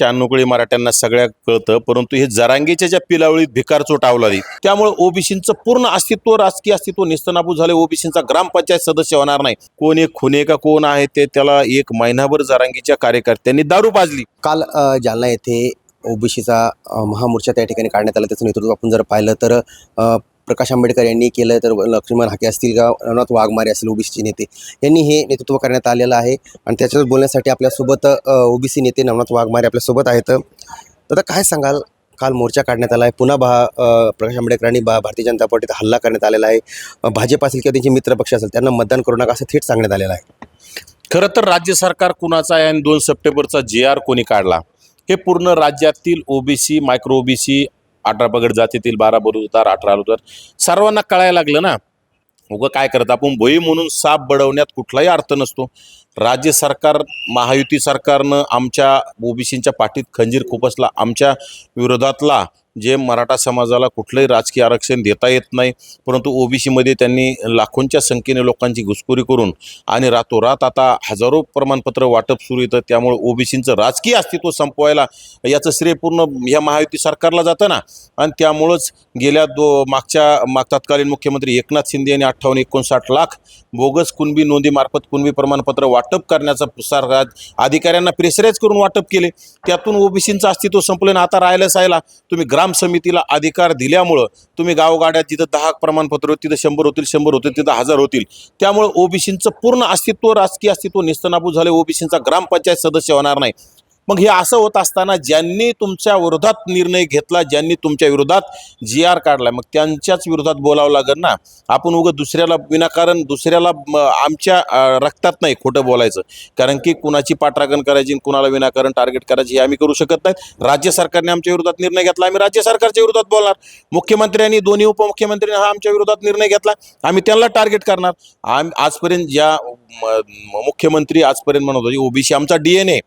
शानुकळी मराठ्यांना सगळ्या कळतं परंतु हे जरांगीच्या ज्या पिलावळीत भिकार चोट आवलादी त्यामुळे ओबीसींचं पूर्ण अस्तित्व राजकीय अस्तित्व निस्तनाबूत झाले ओबीसींचा ग्रामपंचायत सदस्य होणार नाही. कोण एक खुने का कोण आहे ते त्याला एक महिनाभर जरांगीच्या कार्यकर्त्यांनी दारू पाजली. काल जालना येथे ओबीसीचा महामोर्चा त्या ठिकाणी काढण्यात आला. त्याचं नेतृत्व आपण जर पाहिलं तर प्रकाश आंबेडकर यांनी केलं तर लक्ष्मण हाके असतील का रवनाथ वाघमारे असतील ओबीसीचे नेते यांनी हे नेतृत्व करण्यात आलेलं आहे. आणि त्याच्यावर बोलण्यासाठी आपल्यासोबत ओबीसी नेते नवनाथ वाघमारे आपल्यासोबत आहेत. तर काय सांगाल? काल मोर्चा काढण्यात आला आहे. पुन्हा भा प्रकाश आंबेडकरांनी बा भारतीय जनता पार्टीत हल्ला करण्यात आलेला आहे. भाजप असेल किंवा त्यांचे मित्रपक्ष असेल त्यांना मतदान करू नका असं थेट सांगण्यात आलेलं आहे. खरं तर राज्य सरकार कुणाचा आहे? आणि दोन सप्टेंबरचा जे आर कोणी काढला? हे पूर्ण राज्यातील ओबीसी मायक्रो ओबीसी अठरा पगड जातीतील बारा बलुदार अठरा उतार सर्वांना कळायला लागलं ना. उगं काय करत आपण? भोई म्हणून साप बडवण्यात कुठलाही अर्थ नसतो. राज्य सरकार महायुती सरकारनं आमच्या ओबीसींच्या पाठीत खंजीर खुपसला आमच्या विरोधातला जे मराठा समाजाला कुठलंही राजकीय आरक्षण देता येत नाही परंतु ओबीसीमध्ये त्यांनी लाखोंच्या संख्येने लोकांची घुसखोरी करून आणि रातोरात आता हजारो प्रमाणपत्र वाटप सुरू येतं. त्यामुळे ओबीसींचं राजकीय अस्तित्व संपवायला याचं श्रेय पूर्ण ह्या महायुती सरकारला जातं ना. आणि त्यामुळंच गेल्या दो मागच्या माग तत्कालीन मुख्यमंत्री एकनाथ शिंदे यांनी अठ्ठावन्न एकोणसाठ लाख बोगस कुणबी नोंदीमार्फत कुणबी प्रमाणपत्र वाटप करण्याचा प्रसार अधिकाऱ्यांना प्रेशराईज करून वाटप केले. त्यातून ओबीसींचं अस्तित्व संपलं आणि आता राहिलं. सायला तुम्ही ग्राम समितीला अधिकार दिल्यामुळं तुम्ही गावगाड्यात जिथं दहा प्रमाणपत्र होतील तिथं शंभर होतील शंभर होतील तिथं हजार होतील. त्यामुळे ओबीसींचं पूर्ण अस्तित्व राजकीय अस्तित्व निस्तनाबूत झाले ओबीसींचा ग्रामपंचायत सदस्य होणार नाही. मग हे असं होत असताना ज्यांनी तुमच्या विरोधात निर्णय घेतला ज्यांनी तुमच्या विरोधात जी आर काढला मग त्यांच्याच विरोधात बोलावं लागेल ना? आपण उगं दुसऱ्याला विनाकारण दुसऱ्याला आमच्या रक्तात नाही खोटं बोलायचं. कारण की कुणाची पाठराखण करायची कुणाला विनाकारण टार्गेट करायची हे आम्ही करू शकत नाही. राज्य सरकारने आमच्या विरोधात निर्णय घेतला आम्ही राज्य सरकारच्या विरोधात बोलणार. मुख्यमंत्र्यांनी दोन्ही उपमुख्यमंत्र्यांनी हा आमच्या विरोधात निर्णय घेतला आम्ही त्यांना टार्गेट करणार. आम आजपर्यंत ज्या मुख्यमंत्री आजपर्यंत म्हणत होते ओबीसी आमचा डीएनए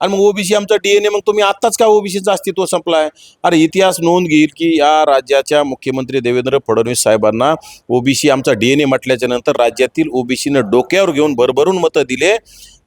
आणि मग ओबीसी आमचा डीएनए मग तुम्ही आत्ताच का ओबीसीचं अस्तित्व संपलाय? आहे अरे इतिहास नोंद घेईल की या राज्याच्या मुख्यमंत्री देवेंद्र फडणवीस साहेबांना ओबीसी आमचा डीएनए म्हटल्याच्या नंतर राज्यातील ओबीसीनं डोक्यावर घेऊन भरभरून मतं दिले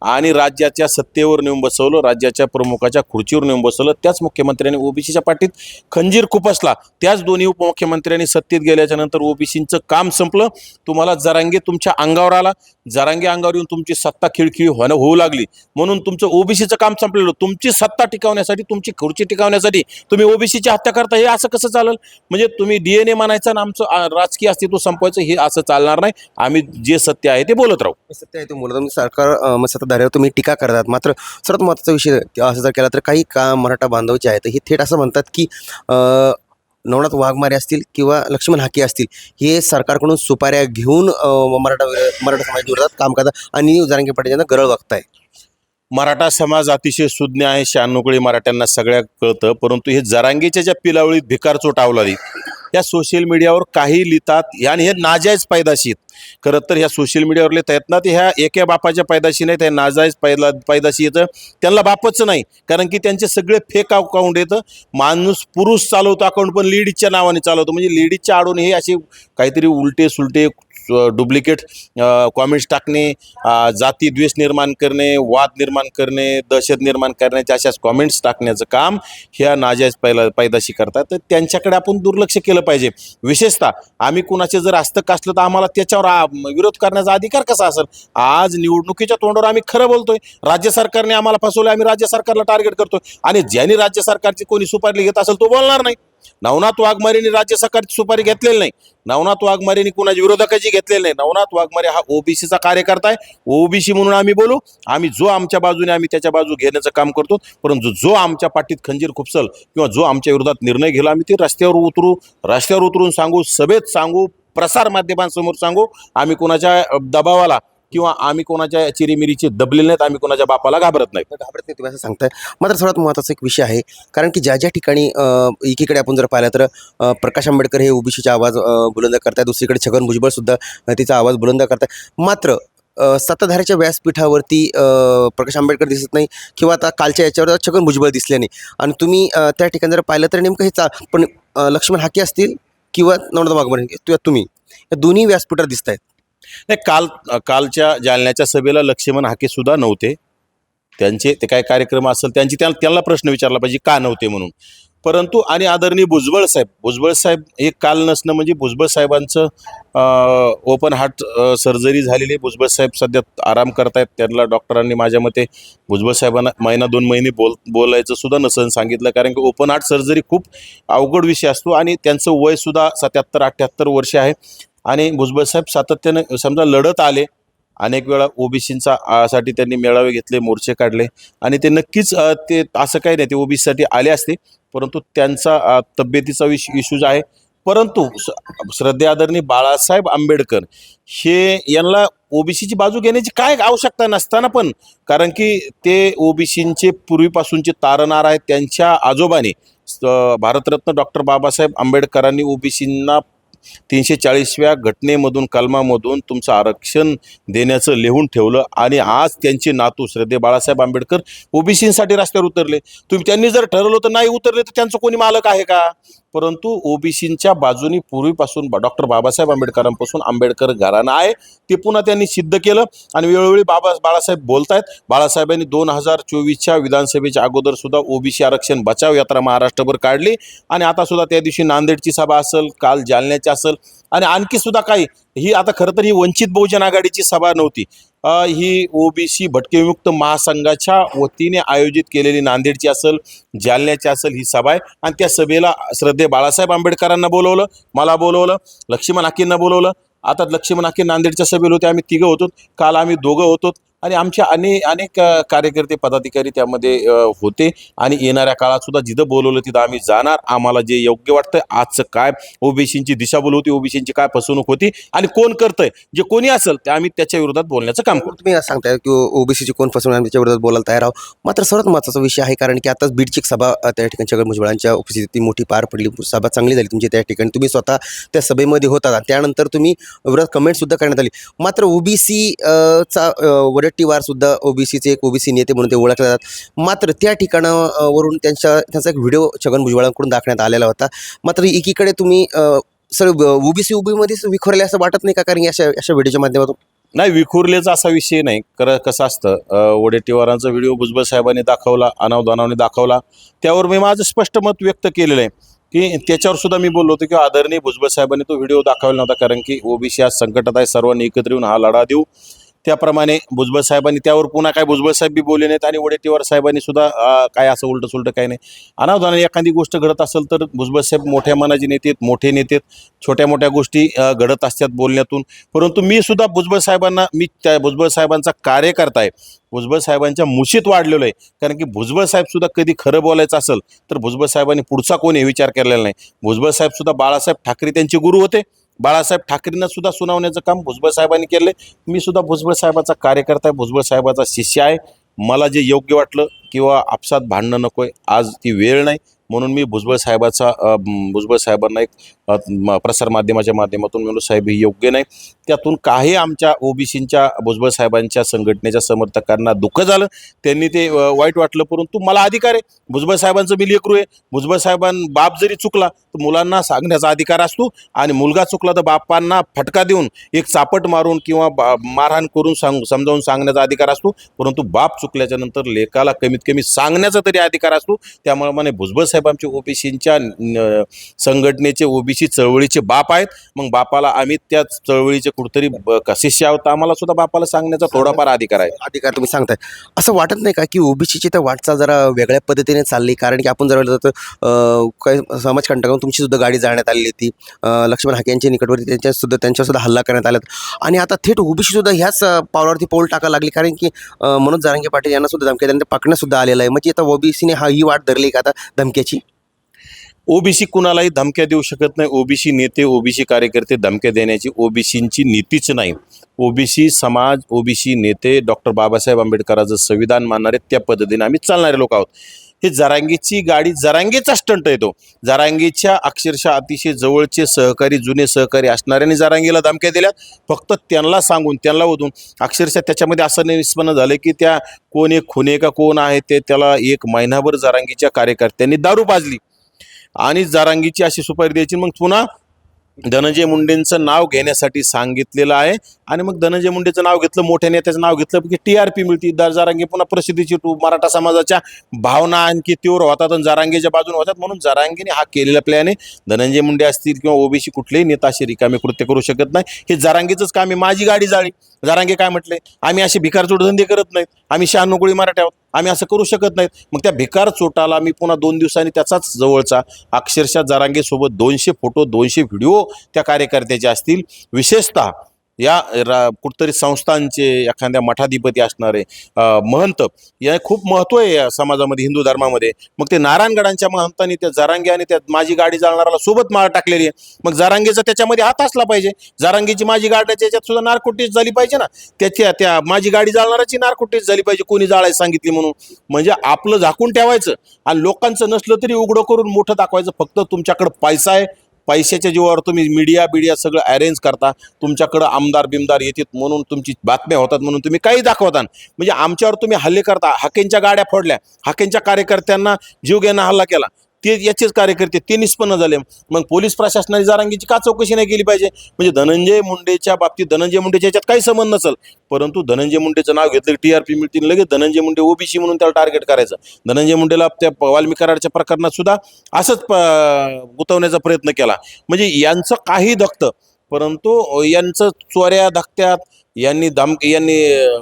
आणि राज्याच्या सत्तेवर नेऊन बसवलं राज्याच्या प्रमुखाच्या खुर्चीवर नेऊन बसवलं. त्याच मुख्यमंत्र्यांनी ओबीसीच्या पाठीत खंजीर खुपसला त्याच दोन्ही उपमुख्यमंत्र्यांनी सत्तेत गेल्याच्यानंतर ओबीसींचं काम संपलं. तुम्हाला जरांगे तुमच्या अंगावर आला. जरांगे अंगावर येऊन तुमची सत्ता खिळखिळी होणं होऊ लागली. म्हणून तुमचं ओबीसीचं काम संपलेलो. तुमची सत्ता टिकवण्यासाठी तुमची खुर्ची टिकवण्यासाठी तुम्ही ओबीसीची हत्या करता हे असं कसं चालेल? म्हणजे तुम्ही डीएनए मानायचं आणि आमचं राजकीय अस्तित्व संपवायचं हे असं चालणार नाही. आम्ही जे सत्य आहे ते बोलत राहू. सत्य आहे तुम्ही बोलत तुम्ही सरकार सत्ताधाऱ्यावर तुम्ही टीका करतात. मात्र सर्वात महत्त्वाचा विषय असं जर केला तर काही का मराठा बांधव जे आहेत हे थेट असं म्हणतात की नवनाथ वाघमारे असतील किंवा लक्ष्मण हाके असतील हे सरकारकडून सुपाऱ्या घेऊन मराठा मराठा समाज विरोधात काम करतात आणि जारंगे पाटील यांना गरळ वागताय. मराठा समाज अतिशय सुज्ञ आहे शहाण्णवकळी मराठ्यांना सगळ्या कळतं. परंतु हे जरांगीच्या ज्या पिलावळीत भिकार चोट आवलादी या सोशल मीडियावर काही लिहितात आणि हे नाजायज पायदाशीत खरं तर ह्या सोशल मीडियावर लिहित आहेत ना ते ह्या एका बापाच्या पैदाशी नाही त्या नाजायज पैदा पैदाशी येतं त्यांना बापच नाही कारण की त्यांचे सगळे फेक अकाउंट येतं माणूस पुरुष चालवतो अकाउंट पण लेडीजच्या नावाने चालवतो. म्हणजे लेडीजच्या आडून हे असे काहीतरी उलटे सुलटे डुप्लिकेट कॉमेंट्स टाकणे जातीद्वेष जाती द्वेष निर्माण करणे वाद निर्माण करणे दहशत निर्माण करण्याचे अशाच कॉमेंट्स टाकण्याचं काम ह्या नाजायज पैला पैदाशी करतात. तर त्यांच्याकडे आपण दुर्लक्ष केलं पाहिजे. विशेषतः आम्ही कुणाचे जर आस्तक असलं तर आम्हाला त्याच्यावर विरोध करण्याचा अधिकार कसा असेल? आज निवडणुकीच्या तोंडावर आम्ही खरं बोलतोय. राज्य सरकारने आम्हाला फसवलं आम्ही राज्य सरकारला टार्गेट करतोय. आणि ज्यांनी राज्य सरकारची कोणी सुपारी घेत असेल तो बोलणार नाही. नवनाथ वाघमारेंनी राज्य सरकारची सुपारी घेतलेली नाही. नवनाथ वाघमारेंनी कुणाची विरोधकाची घेतलेली नाही. नवनाथ वाघमारे हा ओबीसीचा कार्यकर्ता आहे. ओबीसी म्हणून आम्ही बोलू. आम्ही जो आमच्या बाजूने आम्ही त्याच्या बाजू घेण्याचं काम करतो. परंतु जो आमच्या पाठीत खंजीर खुपसल किंवा जो आमच्या विरोधात निर्णय घेला आम्ही ते रस्त्यावर उतरू रस्त्यावर उतरून सांगू सभेत सांगू प्रसार माध्यमांसमोर सांगू. आम्ही कोणाच्या दबावाला किंवा आम्ही कोणाच्या चिरीमिरीचे दबलेले नाहीत आम्ही कोणाच्या बापाला घाबरत नाही घाबरत नाही तुम्ही असं सांगताय. मात्र सर्वात महत्त्वाचा एक विषय आहे कारण की ज्या ज्या ठिकाणी एकीकडे आपण जर पाहिलं तर प्रकाश आंबेडकर हे ओबीसीचा आवाज बुलंद करताय दुसरीकडे छगन भुजबळ सुद्धा तिचा आवाज बुलंद करताय मात्र सत्ताधाऱ्याच्या व्यासपीठावरती प्रकाश आंबेडकर दिसत नाही किंवा आता कालच्या याच्यावर छगन भुजबळ दिसले नाही. आणि तुम्ही त्या ठिकाणी जर पाहिलं तर नेमकं हे चा पण लक्ष्मण हाके असतील किंवा नवनाथ वाघमारे किंवा तुम्ही या दोन्ही व्यासपीठावर दिसत आहेत नाही काल कालच्या जालन्याच्या सभेला लक्ष्मण हाकेसुद्धा नव्हते. त्यांचे ते काय कार्यक्रम असेल त्यांची त्या त्यांना प्रश्न विचारला पाहिजे का नव्हते म्हणून. परंतु आणि आदरणीय भुजबळ साहेब भुजबळ साहेब हे काल नसणं म्हणजे भुजबळ साहेबांचं ओपन हार्ट सर्जरी झालेली आहे. भुजबळ साहेब सध्या आराम करतायत त्यांना डॉक्टरांनी माझ्या मते भुजबळ साहेबांना महिना दोन महिने बोल बोलायचं सुद्धा नसन सांगितलं. कारण की ओपन हार्ट सर्जरी खूप अवघड विषय असतो आणि त्यांचं वयसुद्धा सत्याहत्तर अठ्ठ्याहत्तर वर्ष आहे. आणि भुजबळ साहेब सातत्यानं समजा लढत आले अनेक वेळा ओबीसींचा साठी त्यांनी मेळावे घेतले मोर्चे काढले आणि ते नक्कीच ते असं काही नाही ते ओबीसीसाठी आले असते. परंतु त्यांचा तब्येतीचा विश इश्यूज आहे. परंतु स- श्रद्धे आदरणीय बाळासाहेब आंबेडकर हे यांना ओबीसीची बाजू घेण्याची काय आवश्यकता नसताना पण कारण की ते ओबीसींचे पूर्वीपासूनचे तारणार आहेत त्यांच्या आजोबाने भारतरत्न डॉक्टर बाबासाहेब आंबेडकरांनी ओबीसींना तीनशे चाळीसव्या घटनेमधून कलमामधून तुमचं आरक्षण देण्याचं लिहून ठेवलं आणि आज त्यांचे नातू श्रद्धे बाळासाहेब आंबेडकर ओबीसीसाठी रस्त्यावर उतरले. तुम्ही त्यांनी जर ठरवलं तर नाही उतरले तर त्यांचं कोणी मालक आहे का? परंतु ओबीसींच्या बाजूनी पूर्वीपासून डॉक्टर बाबासाहेब आंबेडकरांपासून आंबेडकर घराणं आहे ते पुन्हा त्यांनी सिद्ध केलं आणि वेळोवेळी बाबा बाळासाहेब बोलतायत. बाळासाहेबांनी दोन हजार चोवीसच्या विधानसभेच्या अगोदर सुद्धा ओबीसी आरक्षण बचाव यात्रा महाराष्ट्रभर काढली आणि आता सुद्धा त्या दिवशी नांदेडची सभा असेल काल जालन्याची असेल आणि आणखी सुद्धा काही. ही आता खरं तर ही वंचित बहुजन आघाडीची सभा नव्हती. ही ओबीसी भटकेविमुक्त महासंघाच्या वतीने आयोजित केलेली नांदेडची असेल जालन्याची असेल ही सभा आहे. आणि त्या सभेला श्रद्धे बाळासाहेब आंबेडकरांना बोलवलं मला बोलवलं लक्ष्मण हाकेंना बोलवलं. आता लक्ष्मण हाके नांदेडच्या सभेला होते आम्ही तिघं होतो. काल आम्ही दोघं होतो. आणि आमचे अनेक अनेक कार्यकर्ते पदाधिकारी त्यामध्ये होते. आणि येणाऱ्या काळात सुद्धा जिथं बोलवलं तिथं आम्ही जाणार. आम्हाला जे योग्य वाटतं आजचं काय ओबीसींची दिशाभूल होती ओबीसींची काय फसवणूक होती आणि कोण करतंय जे कोणी असेल ते आम्ही त्याच्या विरोधात बोलण्याचं काम करू तुम्ही सांगताय की ओबीसीची कोण फसवणूक आम्ही त्याच्या विरोधात बोलायला तयार आहोत. मात्र सर्वात महत्त्वाचा विषय आहे कारण की आताच बीडची सभा त्या ठिकाणी छगन भुजबळांच्या उपस्थितीत मोठी पार पडली. सभा चांगली झाली तुमची त्या ठिकाणी. तुम्ही स्वतः त्या सभेमध्ये होता त्यानंतर तुम्ही विरोधात कमेंट सुद्धा करण्यात आली. मात्र ओबीसी चा अ, वरट्टीवार सुद्धा ओबीसीचे एक ओबीसी नेते म्हणून ते ओळखले जातात. मात्र त्या ठिकाणावरून त्यांच्या त्यांचा एक व्हिडिओ छगन भुजबळांकडून दाखवण्यात आलेला होता. मात्र एकीकडे तुम्ही सर ओबीसी ओबीमध्येच विखुरले असं वाटत नाही का? कारण की अशा अशा व्हिडिओच्या माध्यमातून? नाही विखुरलेचा असा विषय नाही. कर कसं असतं वडेट्टीवारांचा व्हिडिओ भुजबळ साहेबांनी दाखवला अनावदानाने दाखवला. त्यावर मी माझं स्पष्ट मत व्यक्त केलेलं आहे की त्याच्यावर सुद्धा मी बोललो होतो की आदरणीय भुजबळ साहेबांनी तो व्हिडिओ दाखवला नव्हता कारण की ओबीसी आज संकटात आहे सर्वांनी एकत्र येऊन हा लढा देऊ. त्याप्रमाणे भुजबळ साहेबांनी त्यावर पुन्हा काय भुजबळ साहेब बी बोलले नाहीत आणि वडेट्टीवार साहेबांनी सुद्धा काय असं उलटं सुलटं काही नाही. अनावधानाने एखादी गोष्ट घडत असेल तर भुजबळ साहेब मोठ्या मनाचे नेते आहेत, मोठे नेते आहेत. छोट्या मोठ्या गोष्टी घडत असतात बोलण्यातून. परंतु मी सुद्धा भुजबळ साहेबांना मी त्या भुजबळ साहेबांचा कार्यकर्ता आहे. भुजबळ साहेबांच्या मुशीत वाढलेलो आहे. कारण की भुजबळ साहेब सुद्धा कधी खरं बोलायचं असेल तर भुजबळ साहेबांनी पुढचा कोण हे विचार केलेला नाही. भुजबळ साहेब सुद्धा बाळासाहेब ठाकरे त्यांचे गुरु होते. बाळासाहेब ठाकरेंना सुद्धा सुनावण्याचं काम भुजबळ साहेबांनी केलं मी सुद्धा भुजबळ साहेबाचा कार्यकर्ता आहे भुजबळ साहेबाचा शिष्य आहे. मला जे योग्य वाटलं किंवा आपसात भांडणं नको आहे आज ती वेळ नाही. म्हणून मी भुजबळ साहेबाचा भुजबळ साहेबांना एक प्रसारमाध्यमाच्या माध्यमातून म्हणून साहेब हे योग्य नाही. त्यातून काही आमच्या ओबीसींच्या भुजबळ साहेबांच्या संघटनेच्या समर्थकांना दुःख झालं. त्यांनी ते वाईट वाटलं परंतु मला अधिकार आहे. भुजबळ साहेबांचं मी लेकरू आहे. भुजबळ साहेबां बाप जरी चुकला तर मुलांना सांगण्याचा अधिकार असतो. आणि मुलगा चुकला तर बापांना फटका देऊन एक चापट मारून किंवा बा मारहाण करून सांग समजावून सांगण्याचा अधिकार असतो. परंतु बाप चुकल्याच्या नंतर लेकाला कमीत कमी सांगण्याचा तरी अधिकार असतो. त्यामुळे म्हणे भुजबळ साहेब आमचे ओबीसींच्या संघटनेचे ओबीसी चळवळीचे बाप आहेत मग बापाला आम्ही त्या चळवळीचे कुठतरी शिष्य आहोत आम्हाला सुद्धा बापाला सांगण्याचा थोडाफार अधिकार आहे. अधिकार तुम्ही सांगताय. असं वाटत नाही का की ओबीसीची त्या वाटचाल जरा वेगळ्या पद्धतीने चालली कारण की आपण जर अं, काही समाजकंटकावरून तुमची सुद्धा गाडी जाण्यात आलेली होती लक्ष्मण हाके यांच्या निकटवरती त्यांच्या सुद्धा त्यांच्यावर सुद्धा हल्ला करण्यात आला. आणि आता थेट ओबीसी सुद्धा ह्याच पावलावरती पाऊल टाकायला लागली कारण की मनोज जारंगे पाटील यांना सुद्धा धमक्या त्यांना पाकण्यात सुद्धा आलेला आहे. म्हणजे आता ओबीसीने हा ही वाट धरली का आता धमक्याची? ओबीसी कुणालाही धमक्या देऊ शकत नाही. ओबीसी नेते ओबीसी कार्यकर्ते धमक्या देण्याची ओबीसींची नीतीच नाही. ओबीसी समाज ओबीसी नेते डॉक्टर बाबासाहेब आंबेडकरांचं संविधान मानणारे त्या पद्धतीने आम्ही चालणारे लोक आहोत. हे जरांगीची गाडी जरांगीचा स्टंट येतो जरांगीच्या अक्षरशः अतिशय जवळचे सहकारी जुने सहकारी असणाऱ्यांनी जरांगीला धमक्या दिल्यात. फक्त त्यांना सांगून त्यांना ओढून अक्षरशः त्याच्यामध्ये असं निष्पन्न झालं की त्या कोण एक खुने का कोण आहे ते त्याला एक महिनाभर जरांगीच्या कार्यकर्त्यांनी दारू पाजली. आणि जारांगीची अशी सुपारी द्यायची. मग पुन्हा धनंजय मुंडेंचं नाव घेण्यासाठी सांगितलेलं आहे. आणि मग धनंजय मुंडेचं नाव घेतलं मोठ्या नेत्याचं नाव घेतलं की टी आर पी मिळते. दर जारांगे पुन्हा प्रसिद्धीची टू मराठा समाजाच्या भावना आणखी तीव्र होतात आणि जारांगेच्या बाजूने होतात. म्हणून जारांगेने हा केलेला प्लॅन आहे. धनंजय मुंडे असतील किंवा ओबीसी कुठलेही नेता असे रिकामे कृत्य करू शकत नाही. हे जारांगीचंच काम आहे. माझी गाडी जाळी. जारांगे काय म्हटले? आम्ही असे भिकार चोटधंदे करत नाहीत. आम्ही शहानुकुळी मराठी आहोत. आम्ही असं करू शकत नाहीत. मग त्या भिकार चोटाला मी पुन्हा दोन दिवसांनी त्याचाच जवळचा अक्षरशः जारांगेसोबत दोनशे फोटो दोनशे व्हिडिओ त्या कार्यकर्त्याचे असतील. विशेषतः या रा कुठतरी संस्थांचे एखाद्या मठाधिपती असणारे महंत या खूप महत्त्व आहे या समाजामध्ये हिंदू धर्मामध्ये. मग ते नारायणगडांच्या महंतांनी त्या जारांगे आणि त्या माझी गाडी जाळणाऱ्याला सोबत माळ टाकलेली आहे. मग जारांगेचा त्याच्यामध्ये हात असला पाहिजे. जारांगेची माझी गाड्याच्या याच्यात सुद्धा नारकुटीच झाली पाहिजे ना. त्याच्या त्या माझी गाडी जाळणाराची नारकुटीच झाली पाहिजे कोणी जाळायला सांगितली म्हणून. म्हणजे आपलं झाकून ठेवायचं आणि लोकांचं नसलं तरी उघडं करून मोठं दाखवायचं. फक्त तुमच्याकडे पैसा आहे पैशाच्या जीवावर तुम्ही मीडिया बिडिया सगळं अरेंज करता. तुमच्याकडं आमदार बिमदार येतात म्हणून तुमची बातम्या होतात म्हणून तुम्ही काही दाखवता म्हणजे आमच्यावर तुम्ही हल्ले करता. हाकेंच्या गाड्या फोडल्या. हाकेंच्या कार्यकर्त्यांना जीव घेणं हल्ला केला. ते याचेच कार्यकर्ते ते निष्पन्न झाले. मग पोलीस प्रशासनाने जारांगीची का चौकशी नाही केली पाहिजे? म्हणजे धनंजय मुंडेच्या बाबतीत धनंजय मुंडेच्या याच्यात काही संबंध नसेल. परंतु धनंजय मुंडेचं नाव घेतलं टी आर पी मिळतील लगेच धनंजय मुंडे ओबीसी म्हणून त्याला टार्गेट करायचं. धनंजय मुंडेला त्या प- प्रकरणात सुद्धा असंच गुतवण्याचा प्रयत्न केला. म्हणजे यांचं काही धकतं परंतु यांचं चोऱ्या धकत्यात यांनी दाम यांनी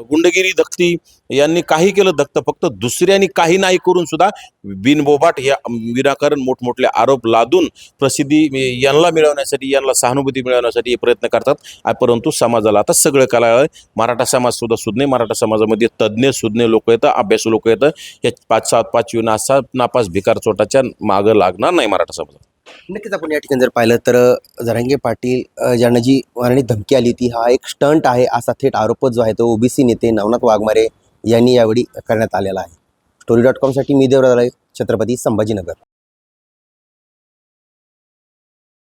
गुंडगिरी धकती यांनी काही केलं धकतं फक्त दुसऱ्यांनी काही नाही करून सुद्धा बिनबोभाट या विनाकारण मोठमोठले आरोप लादून प्रसिद्धी यांना मिळवण्यासाठी यांना सहानुभूती मिळवण्यासाठी हे प्रयत्न करतात. परंतु समाजाला आता सगळं कला मराठा समाज सुद्धा सुज्ञ मराठा समाजामध्ये तज्ज्ञ सुज्ञ लोक येतं अभ्यासू लोक येतं. या पाच सात पाचवी नासा नापास भिकार चोटाच्या मागं लागणार नाही मराठा समाजात. नक्कीच आपण या ठिकाणी जर पाहिलं तर जरांगे पाटील ज्यांना जी मारणी धमकी आली ती हा एक स्टंट आहे असा थेट आरोप जो आहे तो ओबीसी नेते नवनाथ वाघमारे यांनी यावेळी करण्यात आलेला आहे. स्टोरी डॉट कॉमसाठी मी देवराज छत्रपती संभाजीनगर.